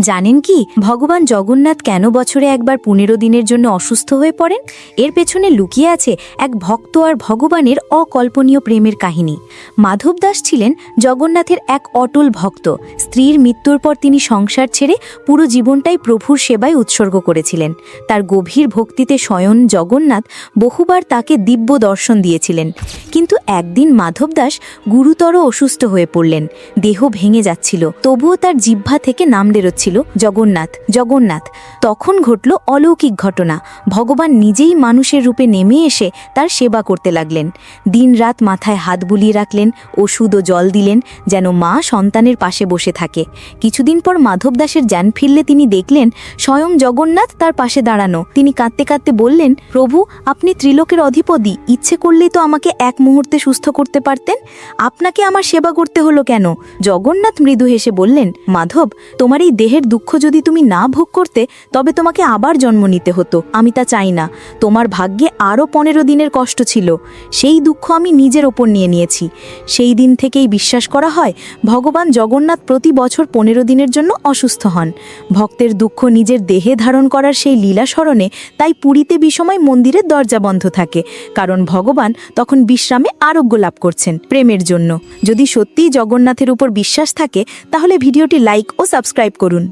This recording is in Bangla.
জানেন কি, ভগবান জগন্নাথ কেন বছরে একবার পনেরো দিনের জন্য অসুস্থ হয়ে পড়েন? এর পেছনে লুকিয়ে আছে এক ভক্ত আর ভগবানের অকল্পনীয় প্রেমের কাহিনী। মাধব দাস ছিলেন জগন্নাথের এক অটল ভক্ত। স্ত্রীর মৃত্যুর পর তিনি সংসার ছেড়ে পুরো জীবনটাই প্রভুর সেবায় উৎসর্গ করেছিলেন। তার গভীর ভক্তিতে স্বয়ং জগন্নাথ বহুবার তাকে দিব্য দর্শন দিয়েছিলেন। কিন্তু একদিন মাধব দাস গুরুতর অসুস্থ হয়ে পড়লেন। দেহ ভেঙে যাচ্ছিল। তবুও তার জিহ্বা থেকে নাম বেরোচ্ছিল। জগন্নাথ জগন্নাথ। তখন ঘটল অলৌকিক ঘটনা। ভগবান নিজেই মানুষের রূপে নেমে এসে তার সেবা করতে লাগলেন। দিনরাত মাথায় হাত বুলিয়ে রাখলেন, ওষুধ ও জল দিলেন, যেন মা সন্তানের পাশে বসে থাকে। কিছুদিন পর মাধব দাসের জ্ঞান ফিরলে তিনি দেখলেন, স্বয়ং জগন্নাথ তার পাশে দাঁড়ানো। তিনি কাঁদতে কাঁদতে বললেন, প্রভু, আপনি ত্রিলোকের অধিপতি। ইচ্ছে করলেই তো আমাকে এক মুহূর্তে সুস্থ করতে পারতেন। আপনাকে আমার সেবা করতে হলো কেন? জগন্নাথ মৃদু হেসে বললেন, মাধব, তোমার এই দেহের দুঃখ যদি তুমি না ভোগ করতে, তবে তোমাকে আবার জন্ম নিতে হতো। আমি তা চাই না। তোমার ভাগ্যে আরও পনেরো দিনের কষ্ট ছিল। সেই দুঃখ আমি নিজের ওপর নিয়ে নিয়েছি। সেই দিন থেকেই বিশ্বাস করা হয়, ভগবান জগন্নাথ প্রতি বছর পনেরো দিনের জন্য অসুস্থ হন। ভক্তের দুঃখ নিজের দেহে ধারণ করার সেই লীলা স্মরণে তাই পুরীতে বিষময় মন্দিরের দরজা বন্ধ থাকে, কারণ ভগবান তখন বিশ্রামে আরোগ্য লাভ করছেন প্রেমের জন্য। যদি সত্যিই জগন্নাথের উপর বিশ্বাস থাকে, তাহলে ভিডিওটি লাইক ও সাবস্ক্রাইব করুন।